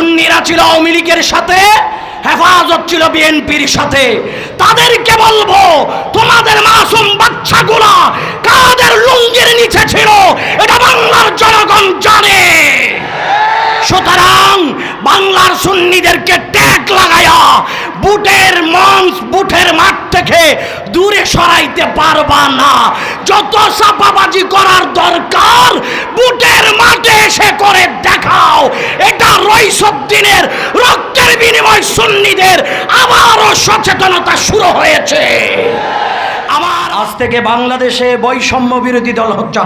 সুন্নিরা ছিল আওয়ামী লীগের সাথে, হেফাজত ছিল বিএনপির সাথে। তাদেরকে বলব, তোমাদের মাসুম বাচ্চাগুলা কাদের লুঙ্গির নিচে ছিল, এটা বাংলার জনগণ জানে। সুতরাং বাংলার সুন্নিদেরকে ট্যাগ লাগায়া বুটের মঞ্চ, বুটের মাঠ থেকে দূরে সরাইতে পারবা না। যত চাপাবাজি করার দরকার এসে করে দেখাও। এটা রইসুদ্দিনের রক্তের বিনিময় সুন্নিদের আবারও সচেতনতা শুরু হয়েছে। আমার আজ থেকে বাংলাদেশে বৈষম্য বিরোধী দল হচ্ছে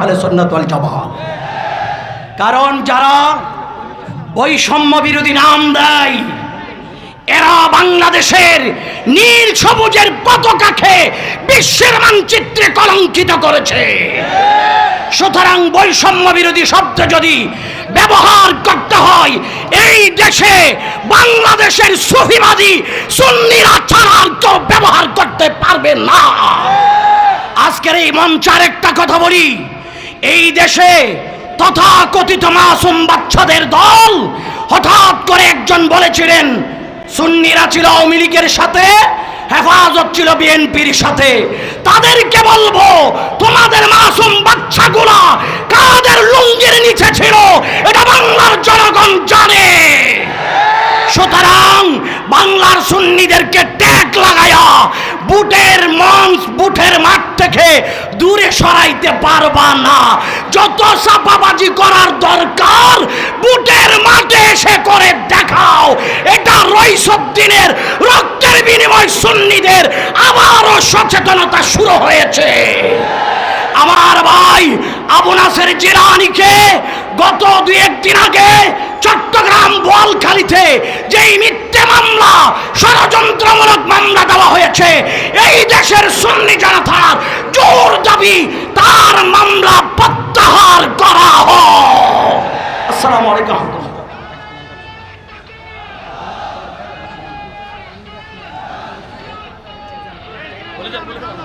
কারণ যারা বৈষম্য বিরোধী নাম দেয়, এরা বাংলাদেশের নীল সবুজের পতাকাকে বিশ্বের মানচিত্রে কলঙ্কিত করেছে। সুতরাং বৈষম্য বিরোধী শব্দ যদি ব্যবহার করতে হয়। এই দেশে বাংলাদেশের সুফিবাদী সুন্নিরা আর কেউ ব্যবহার করতে পারবে না। আজকের এই মঞ্চার একটা কথা বলি। এই দেশে তথাকথিত মাসুম বাচ্চাদের দল হঠাৎ করে একজন বলেছিলেন, সুন্নিরা ছিল আওয়ামী লীগের সাথে, হেফাজত ছিল বিএনপির সাথে। তাদেরকে বলব, তোমাদের মাসুম সুতরাং বাংলার সুন্নিদেরকে ট্যাগ লাগায়া বুটের মঞ্চ, বুটের মাঠ থেকে দূরে সরাইতে পারবা না। যত চাপাবাজি করার দরকার, বুটের মাঠে এসে করে দেখাও। এটা রইসুদ্দিনের রক্তের বিনিময় সুন্নিদের আবারও সচেতনতা শুরু হয়েছে। আমার ভাই আবু নাসের জিলানিকে গত দুই একদিন আগে চট্টগ্রাম বোয়ালখালীতে যেই মিথ্যে মামলা, ষড়যন্ত্রমূলক মামলা দেওয়া হয়েছে, এই দেশের সুন্নি জনতার জোর দাবি, তার মামলা প্রত্যাহার করা হোক। আসসালামু আলাইকুম।